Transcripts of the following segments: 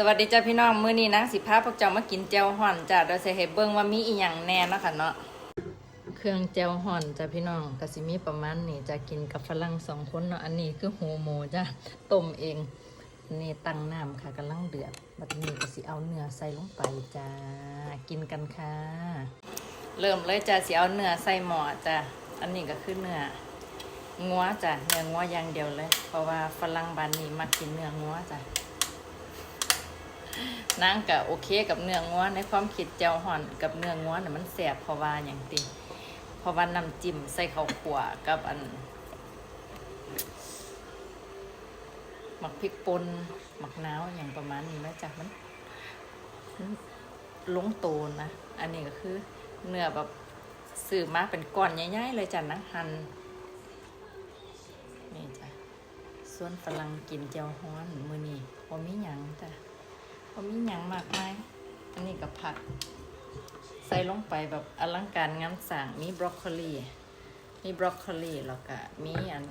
สวัสดีจ้าพี่น้องมื้อนี้นางสิพาพวกเจ้ามากินแจ่วห่อนจ้าเดี๋ยวสิให้เบิ่งว่ามีอีหยังแน่เนาะค่ะเนาะเครื่องแจ่วห่อนจ้าพี่น้องก็สิมีประมาณนี้จะกินกับฝรั่งสองคนเนาะอันนี้คือหูหมูจ้าต้มเองนี่ตั้งน้ำค่ะกำลังเดือดบัดนี้ก็สิเอาเนื้อใส่ลงไปจ้ากินกันค่ะ เริ่มเลยจ้าสิเอาเนื้อใส่หม้อจ้าอันนี้ก็คือเนื้องัวจ้ะเนื้องัวอย่างเดียวเลย เพราะว่าฝรั่งบ้านนี้มักกินเนื้องัวจ้ะ นางก็โอเคกับเนื้องัวในความคิดเจ้าห่อนกับเนื้องัวน่ะมันแสบเพราะว่าอย่างติเพราะว่าน้ำจิ้มใส่ข้าวขั่วกับอันหมักพริกป่นหมักน้าวอย่างประมาณนี้นะจ๊ะมันลงโตนนะ อันนี้ก็คือ เนื้อแบบสื่อมาเป็นก้อนใหญ่ๆเลยจ้ะนะหันนี่จ้ะส่วนฝรั่งกินเจียวฮ้อนมือนี้พอมีหยังจ้ะ ผมมีหยังมากมายอันนี้กับผัก ใส่ลงไปแบบอลังการงานสร้างมีบรอกโคลีมีบรอกโคลีแล้วก็มีอัน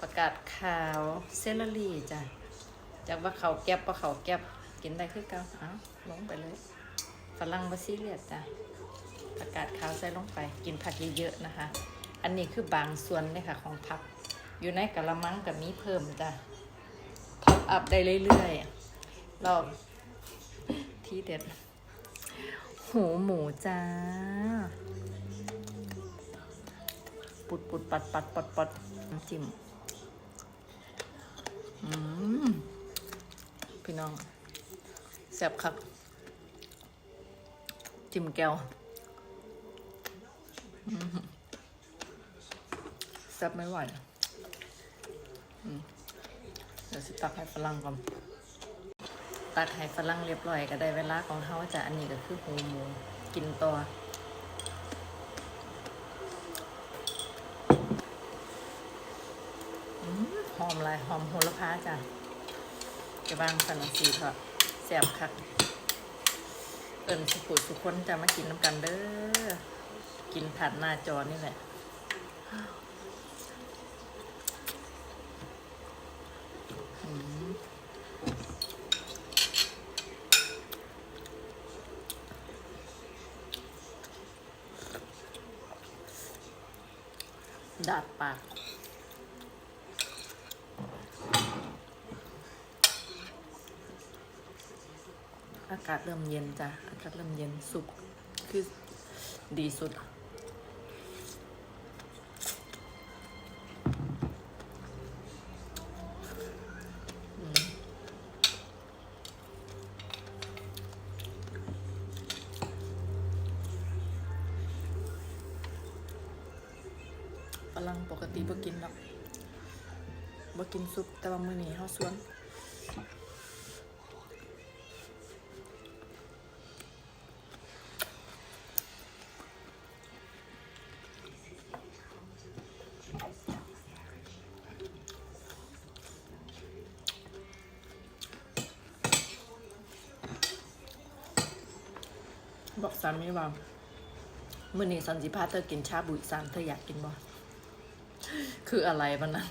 ประกาศขาวเซลลารีจ้ะจากว่าเขาแก็บว่าเขาแก็บกินได้คือเก่าเอาลงไปเลยฝรั่งบาซิเลียจ้ะประกาศขาวใส่ลงไป กินผักเยอะๆนะคะ อันนี้คือบางส่วนเลยค่ะของผัก อยู่ในกะละมังกับมีเพิ่มจ้ะท็อปอัพได้เรื่อยๆ เราที่เด็ด หูหมูจ้า ปุดปุดปัดปัดปัดปัดจิ้มอืมพี่น้องแซ่บคัก จิ้มแก้วแซ่บไม่ไหวเดี๋ยวสิตักให้ฝรั่งก่อน ตักให้ฝรั่งเรียบร้อยก็ได้เวลาของเขาจะอันนี้ก็คือหูหมูกินตัวอืมหอมลายหอมโหระพาจ้ะกระบางสันสีเถอะแซ่บคัก เอิญสุขุสุคนจะมากินน้ำกันเด้อ กินผ่านหน้าจอนี่แหละ ดาดปากอากาศเริ่มเย็นจ้ะ อากาศเริ่มเย็นสุกคือดีสุด รั่งปกติบ่กินหรอกบ่กินซุปแต่ว่ามื้อนี้เฮาสวนบอกสามีว่ามื่อนี้สันสิพาเธอกินชาบุอีสานเธออยากกินบ่ คืออะไรบ้านะ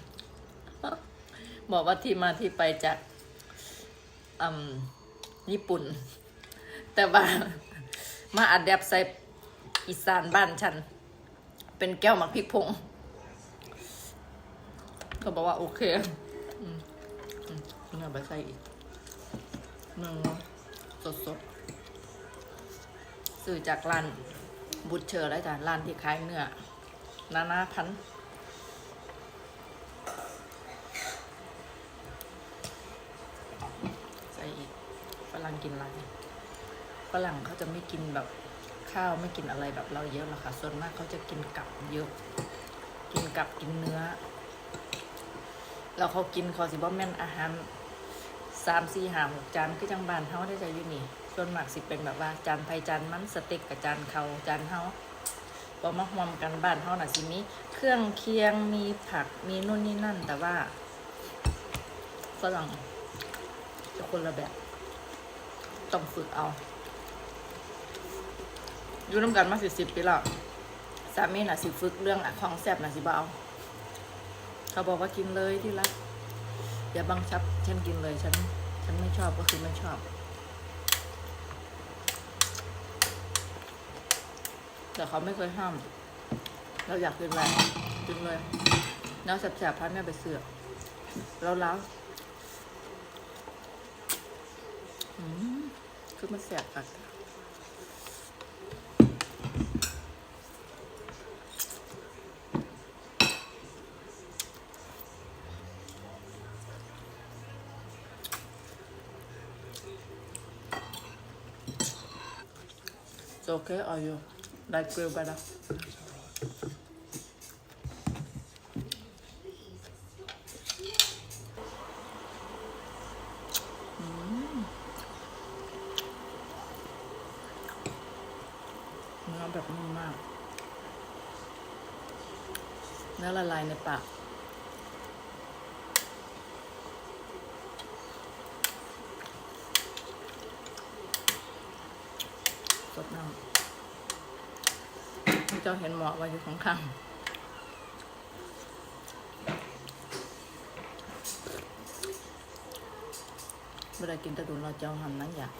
บอกว่าที่มาที่ไปจากอืมญี่ปุ่น แต่ว่ามาอัดแดบใส่อีสานบ้านฉัน เป็นแก้วหมักพริกผงก็บอกว่าโอเคเนื้อไปใส่อีกเนื้อสดสดๆซื้อจากร้านบุตเชอร์แล้จ้ะร้านที่ขายเนื้อนานาพันธุ์ใส่อีก ฝรั่งกินอะไรฝรั่งเขาจะไม่กินแบบข้าวไม่กินอะไรแบบเราเยอะหรอกค่ะ ส่วนมากเขาจะกินกับเยอะ กินกับกินเนื้อ แล้วเขากินคอสิบอแม่นอาหารสามสี่ห้าหกจานคือจังบานเฮาได้ใจอยู่นี่ ส่วนมากสิเป็นแบบว่าจานไผจานมันสเต็กกับจานเขาจานเฮาพอมาหวมกันบ้านเฮาน่ะสิมีเครื่องเคียงมีผักมีนู่นนี่นั่น แต่ว่าฝรั่งจะคนละแบบ ต้องฝึกเอา อยู่น้ำกันมาสิสิบปีแล้วสามีน่ะสิฝึกเรื่องอะของแซ่บน่ะสิบเอาเขาบอกว่ากินเลยที่รักอย่าบังคับ ฉันกินเลยฉัน ฉันไม่ชอบก็คือไม่ชอบแต่เขาไม่เคยห้าม เราอยากกินอะไรกินเลยแล้วแสบๆพัดแม่ไปเสือกแล้วแล้วอืม คือมันแสบกัดโอเค are you like grill better Mm. เนื้อแบบนุ่มมาก เนื้อละลายในปากสดน้ำที่เจ้าเห็นหมอกไว้อยู่ข้างเวลากินตะดุนเราเจ้าทำนั้นอยาก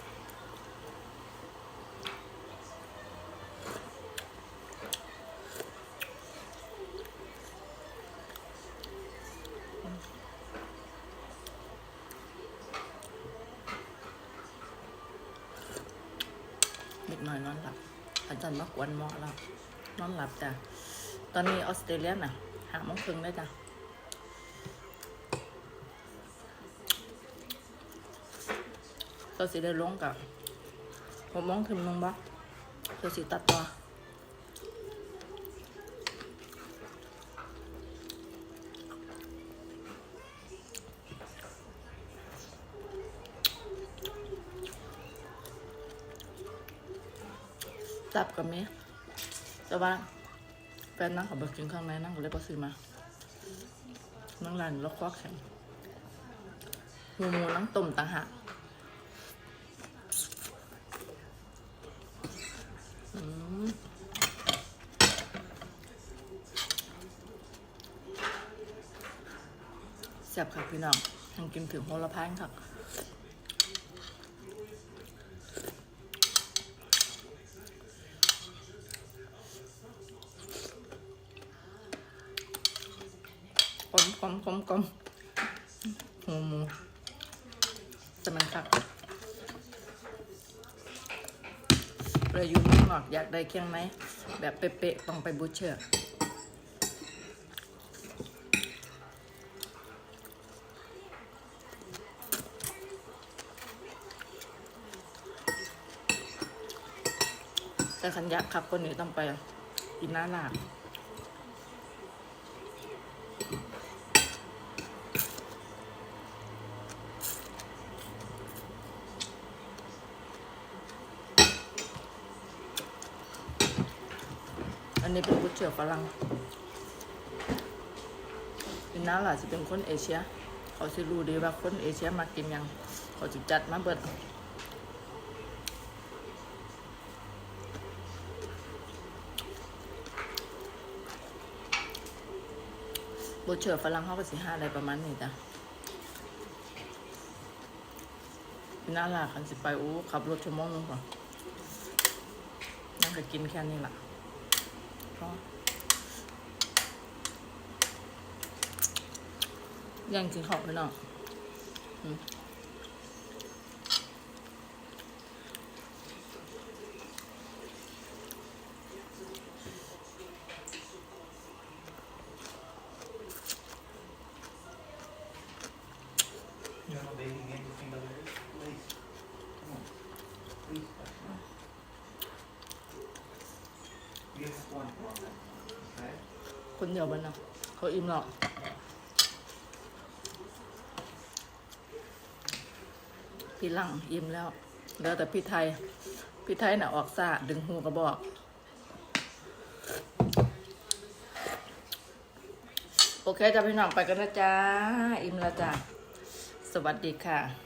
หน่อยนอนหลับ อาจารย์มากวนเหมาะแล้วนอนหลับจ้ะตอนนี้ออสเตรเลียน่ะหาโมงครึ่งได้จ้ะเราสิได้ลงกับหกโมงถึงนึงบ่เราสิตัดต่อ ตับกับเมแต่ว่าแฟนนั่งขับไปกินข้างในนั่งก็เลยไปซื้อมา นั่งร้านแล้วควักแข็งหมูหมูนั่งต้มต่างหากแซ่บค่ะพี่น้องยังกินถึงโหระพานค่ะ กลมกลมกลมกลมหมูหมูแต่มันคักเลยอยู่เมืองนอกอยากได้เคียงไหม แบบเป๊ะๆต้องไปบูชเชอร์แต่ขันยักษ์คักคนนี้ต้องไปกินหน้าหลา นี้เป็นกุเชียวฝรั่งเป็นน้าหล่ะจะเป็นคนเอเชีย เขาจะรู้ดีว่าคนเอเชียมากินยัง เขาจะจัดมาเบิดบุเชียวฝรั่งเขาก็สิห้าอะไรประมาณนี้จ้ะนน้าหล่ะคันสิไปอู้ขับรถชั่วโมงนึงก่อนนั่งก็กินแค่นี้ละ ก็ยังกินข้าวไปเนาะอืม คนเดียวมันเนาะเขาอิ่มหรอกพี่หลังอิ่มแล้วเหลือแต่พี่ไทย พี่ไทยน่ะออกซาดึงหูกระบอก โอเคจ้าพี่น้องไปกันนะจ้า อิ่มแล้วจ้า สวัสดีค่ะ